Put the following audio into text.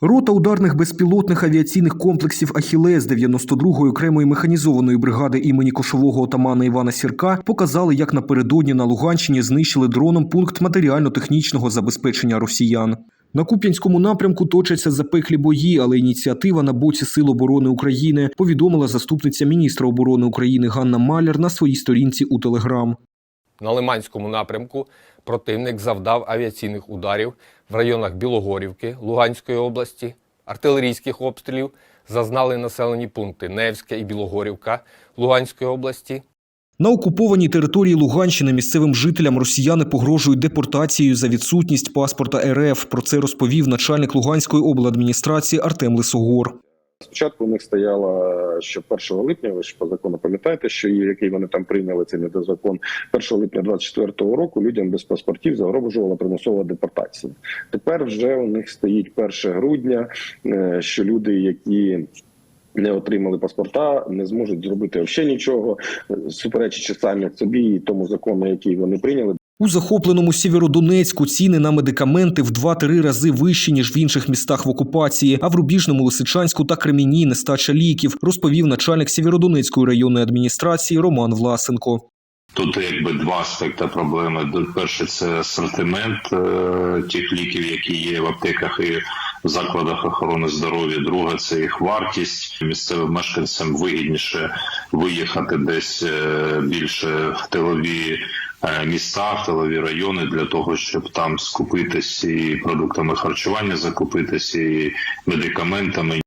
Рота ударних безпілотних авіаційних комплексів Ахілес 92-ї окремої механізованої бригади імені кошового отамана Івана Сірка показали, як напередодні на Луганщині знищили дроном пункт матеріально-технічного забезпечення росіян. На Куп'янському напрямку точаться запеклі бої, але ініціатива на боці Сил оборони України повідомила заступниця міністра оборони України Ганна Маляр на своїй сторінці у Телеграм. На Лиманському напрямку противник завдав авіаційних ударів в районах Білогорівки Луганської області, артилерійських обстрілів зазнали населені пункти Невське і Білогорівка Луганської області, На окупованій території Луганщини місцевим жителям росіяни погрожують депортацією за відсутність паспорта РФ. Про це розповів начальник Луганської обладміністрації Артем Лисогор. Спочатку у них стояло, що 1 липня, ви ж по закону пам'ятаєте, що який вони там прийняли цей недозакон, 1 липня 24 року людям без паспортів загрожувала примусова депортація. Тепер вже у них стоїть 1 грудня, е, що люди, які не отримали паспорта, не зможуть зробити взагалі нічого, е, суперечачи самі собі і тому закону, який вони прийняли. У захопленому Сєвєродонецьку ціни на медикаменти в 2-3 рази вищі, ніж в інших містах в окупації, а в Рубіжному, Лисичанську та Креміні нестача ліків, розповів начальник Сєвєродонецької районної адміністрації Роман Власенко. Тут якби два аспекти проблеми. Перше це асортимент е, тих ліків, які є в аптеках і в закладах охорони здоров'я. Друге це їх вартість. Місцевим мешканцям вигідніше виїхати десь е, більше в тилові міста, в тилові райони для того, щоб там скупитися і продуктами харчування, закупитися і медикаментами.